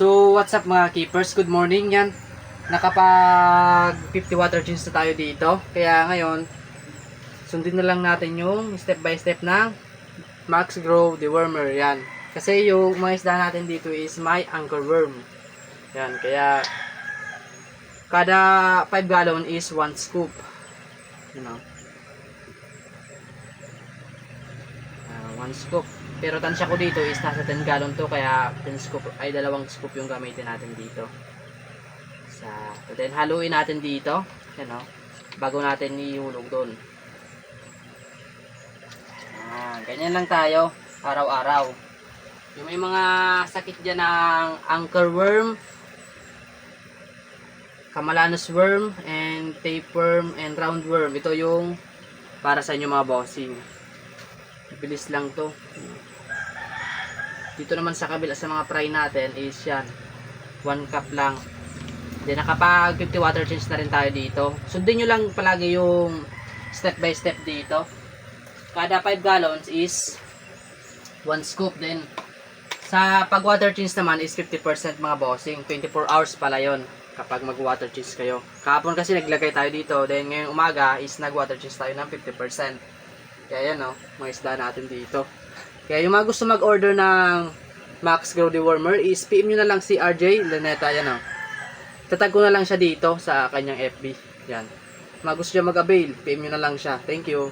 So, what's up mga keepers? Good morning yan. Nakapag 50 water change na tayo dito. Kaya ngayon, sundin na lang natin yung step by step ng Max Grow Dewormer. Yan. Kasi yung mga isda natin dito is my anchor worm. Yan. Kaya, kada 5 gallon is 1 scoop. You know. 1 scoop. Pero tansya ko dito is nasa 10 gallon to kaya 10 scoop ay dalawang scoop yung gamitin natin dito. Sa so then haluin natin dito, yan o, bago natin ihulog doon. Ah, ganyan lang tayo araw-araw. Yung may mga sakit diyan ng anchor worm, Camelanus worm, and tapeworm, and roundworm. Ito yung para sa inyo mga bossing. Bilis lang to. Dito naman sa kabila sa mga fry natin is yan. 1 cup lang. Then nakapag 50 water change na rin tayo dito. Sundin nyo lang palagi yung step by step dito. Kada 5 gallons is 1 scoop. Then sa pag water change naman is 50% mga bossing. 24 hours pala yon kapag mag water change kayo. Kahapon kasi naglagay tayo dito. Then ngayong umaga is nag water change tayo ng 50%. Kaya yan o, mga isda natin dito. Kaya yung mga gusto mag-order ng Max Grow Dewormer is PM nyo na lang si RJ Laneta, yan o. Tatag ko na lang siya dito sa kanyang FB. Yan. Mga gusto niya mag-avail, PM nyo na lang siya. Thank you.